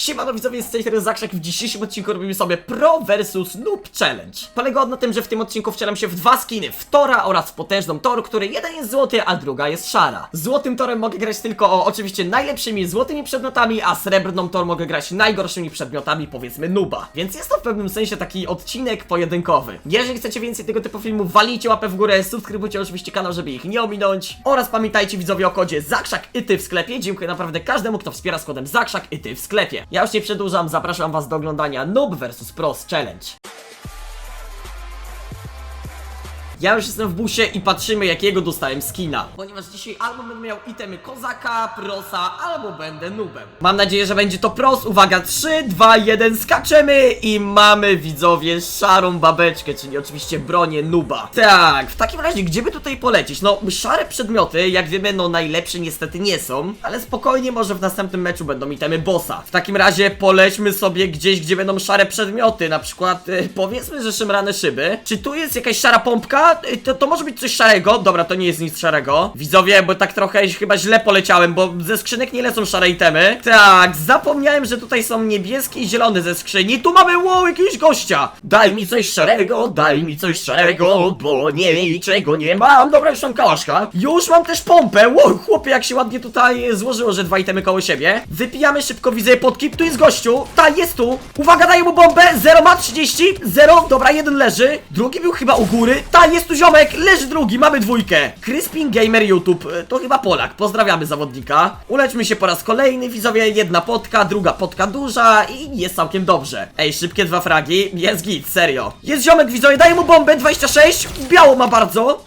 Siemano widzowie, z tej strony Zakrzak. W dzisiejszym odcinku robimy sobie Pro vs Noob Challenge. Polega on na tym, że w tym odcinku wcielam się w dwa skiny, w Tora oraz w potężną Tor, który jeden jest złoty, a druga jest szara. Złotym Torem mogę grać tylko o oczywiście najlepszymi złotymi przedmiotami, a srebrną Tor mogę grać najgorszymi przedmiotami, powiedzmy Nuba. Więc jest to w pewnym sensie taki odcinek pojedynkowy. Jeżeli chcecie więcej tego typu filmów, walijcie łapę w górę, subskrybujcie oczywiście kanał, żeby ich nie ominąć. Oraz pamiętajcie widzowie o kodzie Zakrzak i ty w sklepie. Dziękuję naprawdę każdemu, kto wspiera z kodem Zakrzak i ty w sklepie. Ja już nie przedłużam, zapraszam was do oglądania Noob vs Pros Challenge. Ja już jestem w busie i patrzymy jakiego dostałem skina. Ponieważ dzisiaj albo będę miał itemy kozaka, prosa, albo będę nubem. Mam nadzieję, że będzie to pros. Uwaga, 3, 2, 1, skaczemy i mamy widzowie szarą babeczkę, czyli oczywiście bronię nuba. Tak, w takim razie gdzie by tutaj polecieć? No, szare przedmioty, jak wiemy, no najlepsze niestety nie są, ale spokojnie może w następnym meczu będą itemy bossa. W takim razie polećmy sobie gdzieś, gdzie będą szare przedmioty, na przykład e, powiedzmy, że szymrane szyby. Czy tu jest jakaś szara pompka? E, To, to może być coś szarego? Dobra, to nie jest nic szarego. Widzowie, bo tak trochę chyba źle poleciałem, bo ze skrzynek nie lecą szare itemy. Tak, zapomniałem, że tutaj są niebieskie i zielone ze skrzyni. Tu mamy wow, jakiegoś gościa. Daj mi coś szarego, daj mi coś szarego, bo nie niczego nie mam. Dobra, już mam kałaszka. Już mam też pompę. Wow, chłopie, jak się ładnie tutaj złożyło, że dwa itemy koło siebie. Wypijamy szybko, widzę podkip. Tu jest gościu. Ta, jest tu. Uwaga, daję mu bombę. 0 ma 30. 0, dobra, jeden leży. Drugi był chyba u góry. Ta, jest tu ziomek. Leży drugi, mamy dwójkę. Crispin Gamer YouTube. E, To chyba Polak. Pozdrawiamy zawodnika. Ulećmy się po raz kolejny, widzowie. Jedna potka, druga potka duża i jest całkiem dobrze. Ej, szybkie dwa fragi. Jest git, serio. Jest ziomek, widzowie, daję mu bombę. 26. Biało ma bardzo.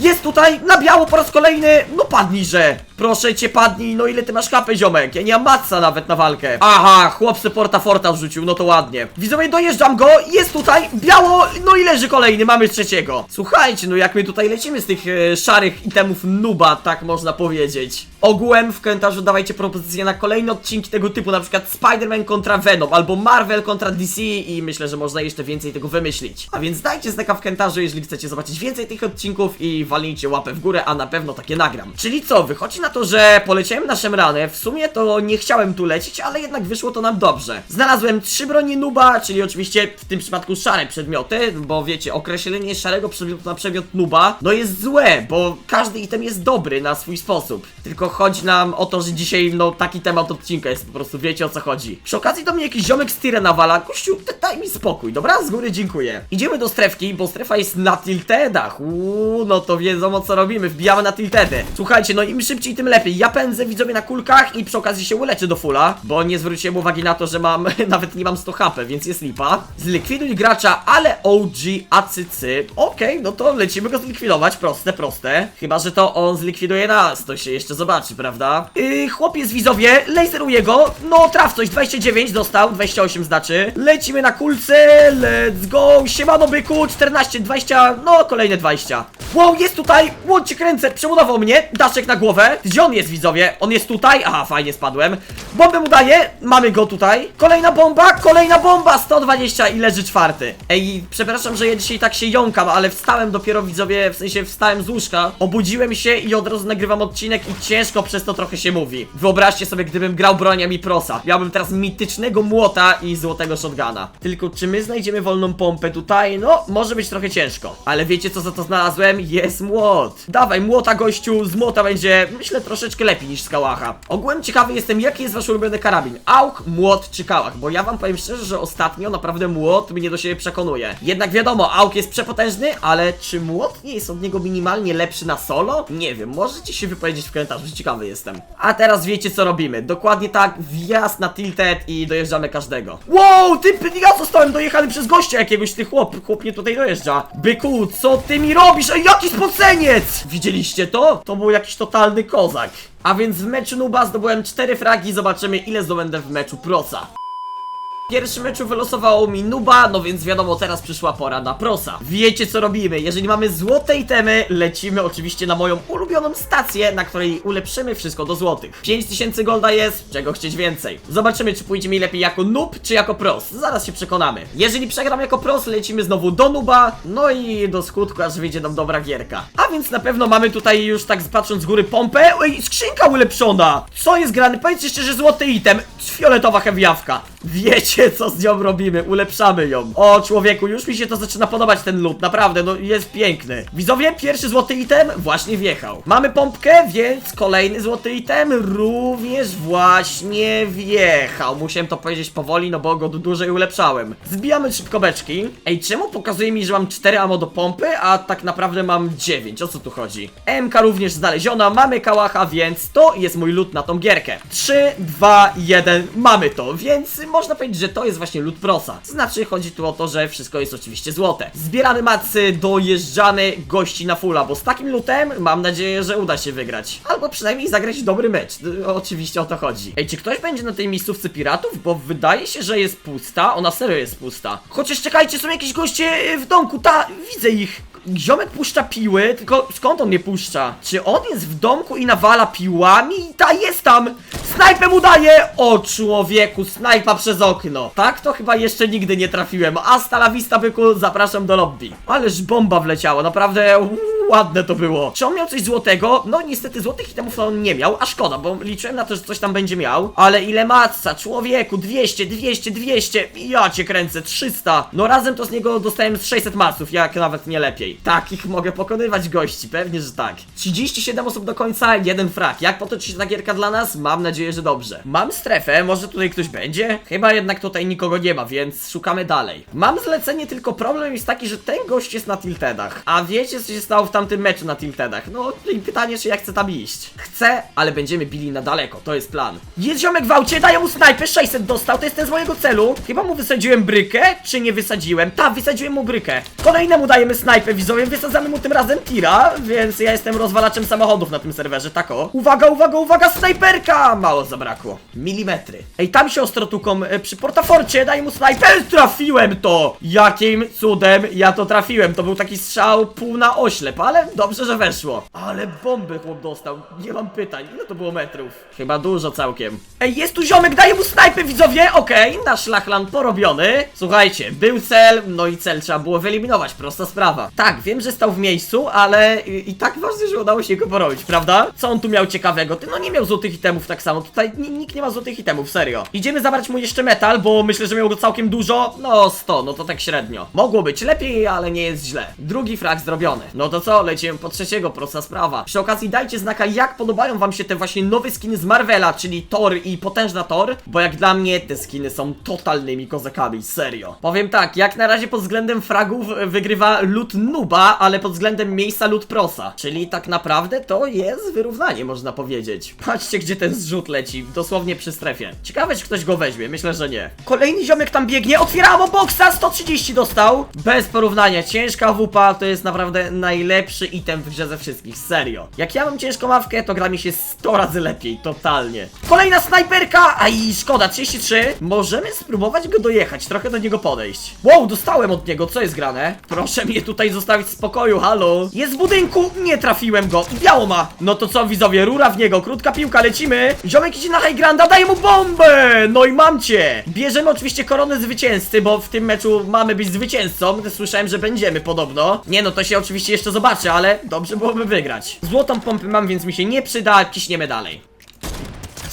Jest tutaj, na biało po raz kolejny. No padnijże. Proszę cię, padnij. No ile ty masz kapy, ziomek? Ja nie mam matca nawet na walkę. Aha, chłop porta forta wrzucił, no to ładnie. Widzowie, dojeżdżam go. Jest tutaj, biało. No i leży kolejny, mamy trzeciego. Słuchajcie, no jak my tutaj lecimy z tych e, szarych itemów nuba, tak można powiedzieć. Ogółem w komentarzu dawajcie propozycje na kolejne odcinki tego typu, na przykład Spider-Man kontra Venom, albo Marvel kontra DC i myślę, że można jeszcze więcej tego wymyślić. A więc dajcie znaka w komentarzu, jeżeli chcecie zobaczyć więcej tych odcinków i walnijcie łapę w górę, a na pewno takie nagram. Czyli co, wychodzi na to, że poleciałem na szemranę, w sumie to nie chciałem tu lecieć, ale jednak wyszło to nam dobrze. Znalazłem trzy broni nuba, czyli oczywiście w tym przypadku szare przedmioty, bo wiecie, określenie szarego przedmiotu na przedmiot nuba, no jest złe, bo każdy item jest dobry na swój sposób. Tylko chodzi nam o to, że dzisiaj, no, taki temat odcinka jest po prostu, wiecie o co chodzi. Przy okazji do mnie jakiś ziomek z tira nawala, gościu, d- daj mi spokój, dobra? Z góry dziękuję. Idziemy do strefki, bo strefa jest na tiltedach, uuu, no to wiedzą o co robimy, wbijamy na tiltedy. Słuchajcie, no im szybciej, tym lepiej. Ja pędzę widzowie na kulkach i przy okazji się uleczę do fulla, bo nie zwróciłem uwagi na to, że mam, nawet nie mam 100 HP, więc jest lipa. Zlikwiduj gracza, ale OG acycy. Okej, no to lecimy go zlikwidować, proste, proste. Chyba, że to on zlikwiduje nas, to się jeszcze zobaczy, prawda? Yy, chłopiec widzowie, laseruje go, no traf coś, 29 dostał, 28 znaczy. Lecimy na kulce, let's go, siemano byku, 14, 20, no kolejne 20. Wow, jest tutaj, łącz cię kręcę, przebudował mnie, daszek na głowę. Gdzie on jest widzowie? On jest tutaj, aha, fajnie spadłem. Bombę mu daję, mamy go tutaj. Kolejna bomba, kolejna bomba, 120 i leży czwarty. Ej, przepraszam, że ja dzisiaj tak się jąkam, ale wstałem dopiero widzowie, w sensie wstałem z łóżka, obudziłem się i od razu nagrywam odcinek i ciężko przez to trochę się mówi. Wyobraźcie sobie, gdybym grał broniami prosa. Miałbym teraz mitycznego młota i złotego shotguna. Tylko czy my znajdziemy wolną pompę tutaj? No, może być trochę ciężko. Ale wiecie co za to znalazłem? Jest młot. Dawaj, młota gościu, z młota będzie, myślę, troszeczkę lepiej niż z kałacha. Ogółem ciekawy jestem, jaki jest wasz ulubiony karabin? Auk, młot czy kałach? Bo ja wam powiem szczerze, że ostatnio naprawdę młot mnie do siebie przekonuje. Jednak wiadomo, auk jest przepotężny, ale czy młot nie jest od niego minimalnie lepszy na solo? Nie wiem, możecie się wypowiedzieć w komentarzu, ciekawy jestem. A teraz wiecie co robimy. Dokładnie tak, wjazd na tilted i dojeżdżamy każdego. Wow, ty, ja zostałem dojechany przez gościa jakiegoś, ty chłop, chłop tutaj dojeżdża. Byku, co ty mi robisz? Ej, jaki spoceniec! Widzieliście to? To był jakiś totalny kozak. A więc w meczu Nuba zdobyłem 4 fragi, zobaczymy ile zdobędę w meczu Prosa. Pierwszym meczu wylosowało mi Nuba, no więc wiadomo, teraz przyszła pora na prosa. Wiecie co robimy, jeżeli mamy złote itemy, lecimy oczywiście na moją ulubioną stację, na której ulepszymy wszystko do złotych. 5000 golda jest, czego chcieć więcej. Zobaczymy, czy pójdzie mi lepiej jako noob, czy jako pros. Zaraz się przekonamy. Jeżeli przegram jako pros, lecimy znowu do nuba, no i do skutku, aż wyjdzie nam dobra gierka. A więc na pewno mamy tutaj już tak patrząc z góry pompę. Ej, skrzynka ulepszona! Co jest grane? Powiedzcie szczerze, złoty item. Fioletowa hewiawka. Wiecie co z nią robimy, ulepszamy ją. O człowieku, już mi się to zaczyna podobać ten loot, naprawdę, no jest piękny. Widzowie, pierwszy złoty item właśnie wjechał. Mamy pompkę, więc kolejny złoty item również właśnie wjechał. Musiałem to powiedzieć powoli, no bo go dłużej ulepszałem. Zbijamy szybko beczki. Ej, czemu pokazuje mi, że mam 4 ammo do pompy, a tak naprawdę mam 9? O co tu chodzi? MK również znaleziona, mamy kałacha, więc to jest mój loot na tą gierkę. 3, 2, 1, mamy to, więc można powiedzieć, że to jest właśnie loot prosa. Znaczy, chodzi tu o to, że wszystko jest oczywiście złote. Zbieramy macy, dojeżdżamy gości na fulla, bo z takim lootem mam nadzieję, że uda się wygrać. Albo przynajmniej zagrać dobry mecz. Y, Oczywiście o to chodzi. Ej, czy ktoś będzie na tej miejscówce piratów? Bo wydaje się, że jest pusta. Ona serio jest pusta. Chociaż czekajcie, są jakieś goście y, w domku. Ta, widzę ich. Ziomek puszcza piły, tylko skąd on mnie puszcza? Czy on jest w domku i nawala piłami? Ta jest tam! Snajpę mu daje! O człowieku, snajpa przez okno. Tak to chyba jeszcze nigdy nie trafiłem. Hasta la vista, byku, zapraszam do lobby. Ależ bomba wleciała, naprawdę uuu, ładne to było. Czy on miał coś złotego? No niestety złotych itemów on nie miał, a szkoda, bo liczyłem na to, że coś tam będzie miał. Ale ile matca, człowieku, 200, 200, 200, ja cię kręcę, 300. No razem to z niego dostałem z 600 maców, jak nawet nie lepiej. Takich mogę pokonywać gości, pewnie, że tak. 37 osób do końca, jeden frak. Jak potoczy się ta gierka dla nas? Mam nadzieję, że dobrze. Mam strefę, może tutaj ktoś będzie? Chyba jednak tutaj nikogo nie ma, więc szukamy dalej. Mam zlecenie, tylko problem jest taki, że ten gość jest na tiltedach. A wiecie, co się stało w tamtym meczu na tiltedach? No i pytanie, czy ja chcę tam iść. Chcę, ale będziemy bili na daleko, to jest plan. Jest ziomek w aucie, daję mu snajpę, 600 dostał, to jest ten z mojego celu. Chyba mu wysadziłem brykę, czy nie wysadziłem? Tak, wysadziłem mu brykę. Kolejnemu dajemy snajpę, widzowie, wysadzamy mu tym razem tira, więc ja jestem rozwalaczem samochodów na tym serwerze, tak o. Uwaga, uwaga, uwaga, snajperka! Mało zabrakło. Milimetry. Ej, tam się ostro tuką e, przy portaforcie, daj mu snajpę, trafiłem to! Jakim cudem ja to trafiłem? To był taki strzał pół na oślep, ale dobrze, że weszło. Ale bomby chłop dostał, nie mam pytań, ile to było metrów? Chyba dużo całkiem. Ej, jest tu ziomek, daję mu snajpę, widzowie, okej, nasz lachlan porobiony. Słuchajcie, był cel, no i cel trzeba było wyeliminować, prosta sprawa. Tak, wiem, że stał w miejscu, ale i, i tak ważne, że udało się go porobić, prawda? Co on tu miał ciekawego? Ty no nie miał złotych itemów tak samo, tutaj ni- nikt nie ma złotych itemów, serio. Idziemy zabrać mu jeszcze metal, bo myślę, że miał go całkiem dużo. No 100, no to tak średnio. Mogło być lepiej, ale nie jest źle. Drugi frag zrobiony. No to co, lecimy po trzeciego, prosta sprawa. Przy okazji dajcie znaka, jak podobają wam się te właśnie nowe skiny z Marvela, czyli Thor i Potężna Thor, bo jak dla mnie te skiny są totalnymi kozakami, serio. Powiem tak, jak na razie pod względem fragów wygrywa lud Nuba, ale pod względem miejsca lud Prosa. Czyli tak naprawdę to jest wyrównanie, można powiedzieć. Patrzcie, gdzie ten zrzut leci, dosłownie przy strefie. Ciekawe, czy ktoś go weźmie, myślę, że nie. Kolejny ziomek tam biegnie, otwieramy boksa, 130 dostał. Bez porównania, ciężka wupa to jest naprawdę najlepszy item w grze ze wszystkich, serio. Jak ja mam ciężką mawkę, to gra mi się 100 razy lepiej, totalnie. Kolejna snajperka, aj, szkoda, 33. Możemy spróbować go dojechać, trochę do niego podejść. Wow, dostałem od niego, co jest grane? Proszę mnie tutaj zostawić w spokoju, halo. Jest w budynku, nie trafiłem go, biało ma. No to co widzowie, rura w niego, krótka piłka, lecimy. Ziomek idzie na high granda, daje mu bombę. No i mam cię. Bierzemy oczywiście koronę zwycięzcy, bo w tym meczu mamy być zwycięzcą. Słyszałem, że będziemy podobno. Nie no, to się oczywiście jeszcze zobaczy, ale dobrze byłoby wygrać. Złotą pompę mam, więc mi się nie przyda, ciśniemy dalej.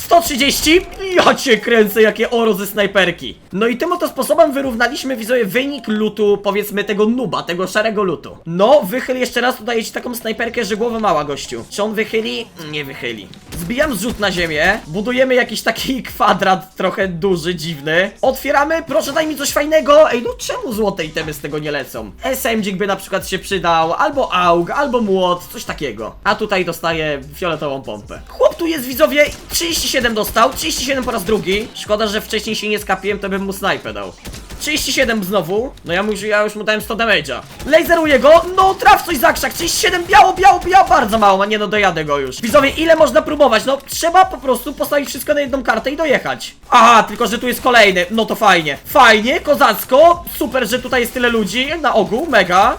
130? Ja cię kręcę, jakie oro ze snajperki. No i tym oto sposobem wyrównaliśmy widzowie wynik lutu, powiedzmy tego nuba, tego szarego lutu. No, wychyl jeszcze raz, daję ci taką snajperkę, że głowa mała, gościu. Czy on wychyli? Nie wychyli. Zbijam zrzut na ziemię, budujemy jakiś taki kwadrat trochę duży, dziwny. Otwieramy, proszę daj mi coś fajnego. Ej, no czemu złote itemy z tego nie lecą? SMG by na przykład się przydał, albo AUG, albo młot, coś takiego. A tutaj dostaję fioletową pompę. Chłop tu jest widzowie, 37 dostał, 37 po raz drugi. Szkoda, że wcześniej się nie skapiłem, to bym mu snajpę dał. 37 znowu. No ja, mu, ja już mu dałem 100 damage'a. Laseruję go. No traf coś za krzak. 37 biało, biało, biało. Bardzo mało. Nie no dojadę go już. Widzowie, ile można próbować? No trzeba po prostu postawić wszystko na jedną kartę i dojechać. Aha, tylko że tu jest kolejny. No to fajnie. Fajnie, kozacko. Super, że tutaj jest tyle ludzi. Na ogół, mega.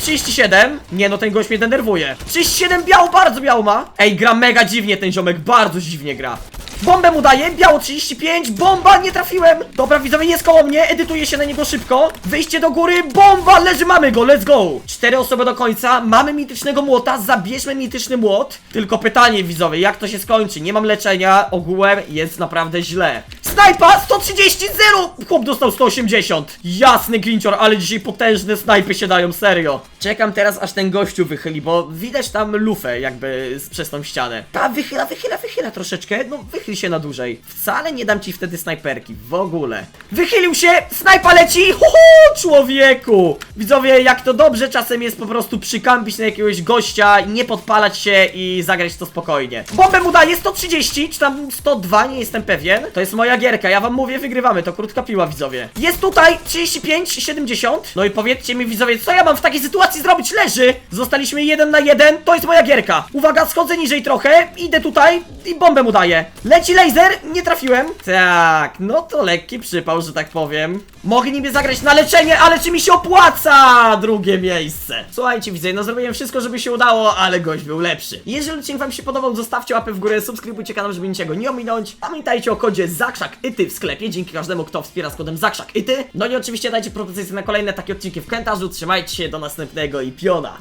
37. Nie no, ten gość mnie denerwuje. 37 biało, bardzo biało ma. Ej, gra mega dziwnie ten ziomek, bardzo dziwnie gra. Bombę mu daję, biało 35, bomba, nie trafiłem! Dobra, widzowie, jest koło mnie, edytuję się na niego szybko. Wyjście do góry, bomba, leży, mamy go, let's go! Cztery osoby do końca, mamy mitycznego młota, zabierzmy mityczny młot. Tylko pytanie, widzowie, jak to się skończy? Nie mam leczenia, ogółem jest naprawdę źle. Snajpa, 130, 0! Chłop dostał 180. Jasny grincior, ale dzisiaj potężne snajpy się dają, serio. Czekam teraz, aż ten gościu wychyli, bo widać tam lufę jakby z- przez tą ścianę. Ta wychyla, wychyla, wychyla troszeczkę, no wychyl się na dłużej. Wcale nie dam ci wtedy snajperki, w ogóle. Wychylił się, snajpa leci, huhu, człowieku! Widzowie, jak to dobrze czasem jest po prostu przykampić na jakiegoś gościa, nie podpalać się i zagrać to spokojnie. Bombę mu daje 130, czy tam 102, nie jestem pewien. To jest moja gierka, ja wam mówię, wygrywamy, to krótka piła, widzowie. Jest tutaj 35, 70. No i powiedzcie mi, widzowie, co ja mam w takiej sytuacji zrobić? Leży! Zostaliśmy jeden na jeden, to jest moja gierka. Uwaga, schodzę niżej trochę, idę tutaj i bombę mu daję. Leci laser, nie trafiłem. Tak, no to lekki przypał, że tak powiem. Mogę niby zagrać na leczenie, ale czy mi się opłaca? Drugie miejsce. Słuchajcie, widzę, no zrobiłem wszystko, żeby się udało, ale gość był lepszy. Jeżeli odcinek wam się podobał, zostawcie łapę w górę, subskrybujcie kanał, żeby niczego nie ominąć. Pamiętajcie o kodzie ZAKRZAK ITY w sklepie, dzięki każdemu, kto wspiera z kodem ZAKRZAK ITY. No i oczywiście dajcie propozycje na kolejne takie odcinki w komentarzu. Trzymajcie się, do następnego i piona.